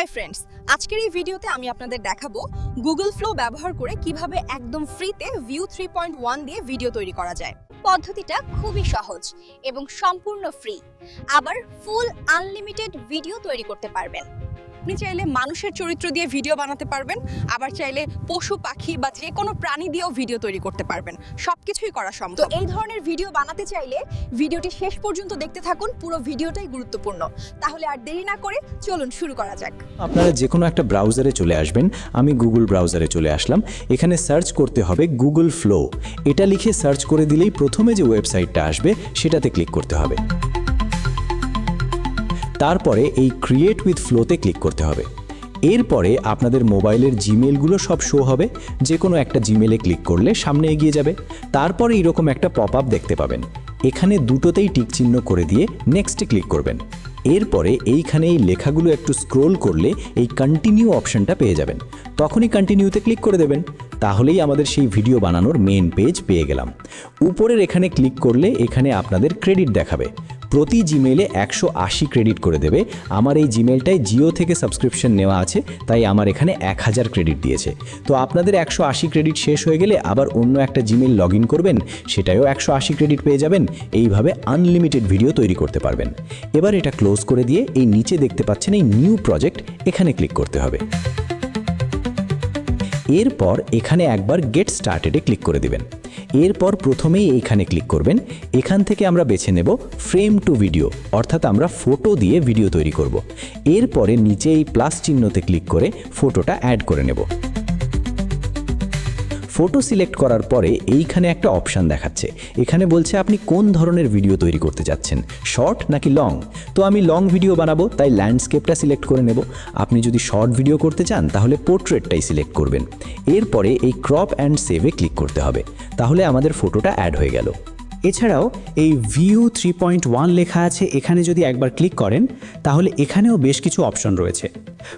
Hi friends আজকের এই ভিডিওতে আমি আপনাদের দেখাবো গুগল ফ্লো ব্যবহার করে কীভাবে একদম ফ্রিতে ভিউ থ্রি পয়েন্ট ওয়ান দিয়ে ভিডিও তৈরি করা যায়। পদ্ধতিটা খুবই সহজ এবং সম্পূর্ণ ফ্রি আবার ফুল আনলিমিটেড ভিডিও তৈরি করতে পারবেন। আপনি চাইলে মানুষের চরিত্র দিয়ে ভিডিও বানাতে পারবেন, আবার চাইলে পশু, পাখি বা যে কোনো প্রাণী দিয়েও ভিডিও তৈরি করতে পারবেন। সবকিছুই করা সম্ভব। তো এই ধরনের ভিডিও বানাতে চাইলে ভিডিওটি শেষ পর্যন্ত দেখতে থাকুন, পুরো ভিডিওটাই গুরুত্বপূর্ণ। তাহলে আর দেরি না করে চলুন শুরু করা যাক। আপনারা যে কোনো একটা ব্রাউজারে চলে আসবেন, আমি গুগল ব্রাউজারে চলে আসলাম। এখানে সার্চ করতে হবে গুগল ফ্লো এটা লিখে সার্চ করে দিলেই প্রথমে যে ওয়েবসাইটটা আসবে, সেটাতে ক্লিক করতে হবে। তারপরে এই ক্রিয়েট উইথ ফ্লোতে ক্লিক করতে হবে। এরপরে আপনাদের মোবাইলের জিমেলগুলো সব শো হবে। যে কোনো একটা জিমেলে ক্লিক করলে সামনে এগিয়ে যাবে। তারপরে এইরকম একটা পপ আপ দেখতে পাবেন। এখানে দুটোতেই টিক চিহ্ন করে দিয়ে নেক্সটে ক্লিক করবেন। এরপরে এইখানে এই লেখাগুলো একটু স্ক্রোল করলে এই কন্টিনিউ অপশনটা পেয়ে যাবেন। তখনই কন্টিনিউতে ক্লিক করে দেবেন। তাহলেই আমাদের সেই ভিডিও বানানোর মেন পেজ পেয়ে গেলাম। উপরের এখানে ক্লিক করলে এখানে আপনাদের ক্রেডিট দেখাবে। প্রতি জিমেলে একশো আশি ক্রেডিট করে দেবে। আমার এই জিমেলটায় জিও থেকে সাবস্ক্রিপশন নেওয়া আছে, তাই আমার এখানে এক হাজার ক্রেডিট দিয়েছে। তো আপনাদের একশো আশি ক্রেডিট শেষ হয়ে গেলে আবার অন্য একটা জিমেল লগ ইন করবেন সেটাও একশো আশি ক্রেডিট পেয়ে যাবেন, এইভাবে আনলিমিটেড ভিডিও তৈরি করতে পারবেন। এবার এটা ক্লোজ করে দিয়ে এই নিচে দেখতে পাচ্ছেন এই নিউ প্রজেক্ট এখানে ক্লিক করতে হবে। এরপর এখানে একবার গেট স্টার্টেডে ক্লিক করে দিবেন। এরপর প্রথমেই এখানে ক্লিক করবেন। এখান থেকে আমরা বেছে নেব ফ্রেম টু ভিডিও অর্থাৎ আমরা ফটো দিয়ে ভিডিও তৈরি করব। এরপরে নিচে এই প্লাস চিহ্নতে ক্লিক করে ফটোটা অ্যাড করে নেব। ফটো সিলেক্ট করার পরে এইখানে একটা অপশান দেখাচ্ছে। এখানে বলছে, আপনি কোন ধরনের ভিডিও তৈরি করতে যাচ্ছেন? শর্ট নাকি লং তো আমি লং ভিডিও বানাবো, তাই ল্যান্ডস্কেপটা সিলেক্ট করে নেব। আপনি যদি শর্ট ভিডিও করতে চান, তাহলে পোর্ট্রেটটাই সিলেক্ট করবেন। এরপরে এই ক্রপ অ্যান্ড সেভে ক্লিক করতে হবে। তাহলে আমাদের ফটোটা অ্যাড হয়ে গেল। এছাড়াও এই ভিউ থ্রি পয়েন্ট ওয়ান লেখা আছে, এখানে যদি একবার ক্লিক করেন, তাহলে এখানেও বেশ কিছু অপশন রয়েছে।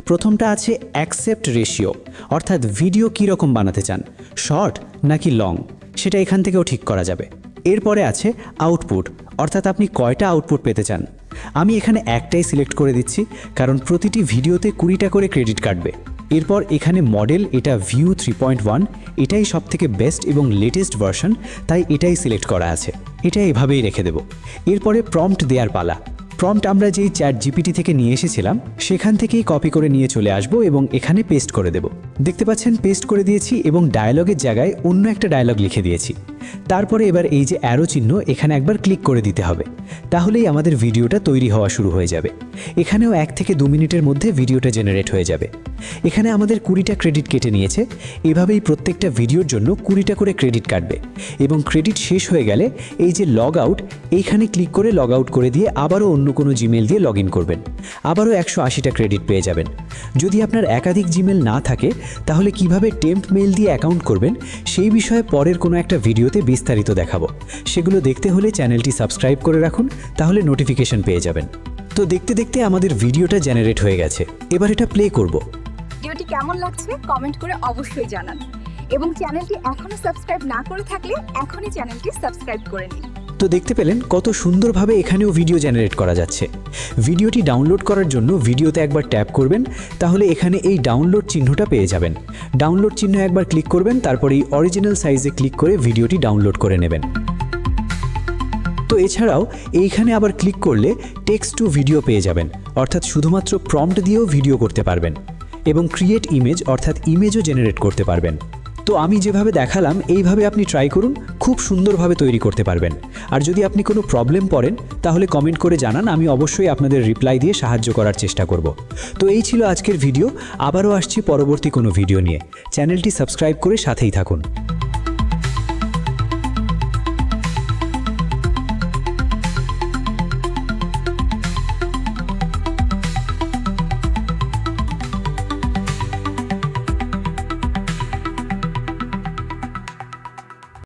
প্রথমটা আছে অ্যাকসেপ্ট রেশিও অর্থাৎ ভিডিও কী রকম বানাতে চান শর্ট নাকি লং সেটা এখান থেকেও ঠিক করা যাবে। এরপরে আছে আউটপুট অর্থাৎ আপনি কয়টা আউটপুট পেতে চান। আমি এখানে একটাই সিলেক্ট করে দিচ্ছি, কারণ প্রতিটি ভিডিওতে কুড়িটা করে ক্রেডিট কাটবে। এরপর এখানে মডেল এটা ভিউ থ্রি পয়েন্ট ওয়ান এটাই সব থেকে বেস্ট এবং লেটেস্ট ভার্সন তাই এটাই সিলেক্ট করা আছে। এটা এভাবেই রেখে দেব। এরপরে প্রম্পট দেওয়ার পালা। প্রম্পট আমরা যেই চ্যাট জিপিটি থেকে নিয়ে এসেছিলাম, সেখান থেকেই কপি করে নিয়ে চলে আসব এবং এখানে পেস্ট করে দেব। দেখতে পাচ্ছেন পেস্ট করে দিয়েছি এবং ডায়ালগের জায়গায় অন্য একটা ডায়লগ লিখে দিয়েছি। তারপরে এবার এই যে অ্যারো চিহ্ন, এখানে একবার ক্লিক করে দিতে হবে। তাহলেই আমাদের ভিডিওটা তৈরি হওয়া শুরু হয়ে যাবে। এখানেও এক থেকে দু মিনিটের মধ্যে ভিডিওটা জেনারেট হয়ে যাবে। এখানে আমাদের কুড়িটা ক্রেডিট কেটে নিয়েছে। এভাবেই প্রত্যেকটা ভিডিওর জন্য কুড়িটা করে ক্রেডিট কাটবে। এবং ক্রেডিট শেষ হয়ে গেলে এই যে লগ আউট এইখানে ক্লিক করে লগ আউট করে দিয়ে আবারও অন্য কোনো জিমেল দিয়ে লগ করবেন। আবারও একশো আশিটা ক্রেডিট পেয়ে যাবেন। যদি আপনার একাধিক জিমেল না থাকে, তাহলে কীভাবে টেম্প মেল দিয়ে অ্যাকাউন্ট করবেন, সেই বিষয়ে পরের কোনো একটা ভিডিওতে বিস্তারিত দেখাবো। সেগুলো দেখতে হলে চ্যানেলটি সাবস্ক্রাইব করে রাখুন, তাহলে নোটিফিকেশন পেয়ে যাবেন। তো দেখতে দেখতে আমাদের ভিডিওটা জেনারেট হয়ে গেছে। এবার এটা প্লে করব। ভিডিওটি কেমন লাগছে কমেন্ট করে অবশ্যই জানান। এবং চ্যানেলটি এখনও সাবস্ক্রাইব না করে থাকলে এখনই চ্যানেলটি সাবস্ক্রাইব করে নিন। তো দেখতে পেলেন কত সুন্দরভাবে এখানেও ভিডিও জেনারেট করা যাচ্ছে। ভিডিওটি ডাউনলোড করার জন্য ভিডিওতে একবার ট্যাপ করবেন, তাহলে এখানে এই ডাউনলোড চিহ্নটা পেয়ে যাবেন। ডাউনলোড চিহ্ন একবার ক্লিক করবেন, তারপর এই অরিজিনাল সাইজে ক্লিক করে ভিডিওটি ডাউনলোড করে নেবেন। তো এছাড়াও এইখানে আবার ক্লিক করলে টেক্সট টু ভিডিও পেয়ে যাবেন, অর্থাৎ শুধুমাত্র প্রম্পট দিয়েও ভিডিও করতে পারবেন এবং ক্রিয়েট ইমেজ অর্থাৎ ইমেজও জেনারেট করতে পারবেন। তো আমি যেভাবে দেখালাম, এইভাবে আপনি ট্রাই করুন, খুব সুন্দরভাবে তৈরি করতে পারবেন। আর যদি আপনি কোনো প্রবলেম পড়েন, তাহলে কমেন্ট করে জানান, আমি অবশ্যই আপনাদের রিপ্লাই দিয়ে সাহায্য করার চেষ্টা করব। তো এই ছিল আজকের ভিডিও আবারও আসছি পরবর্তী কোনো ভিডিও নিয়ে। চ্যানেলটি সাবস্ক্রাইব করে সাথেই থাকুন।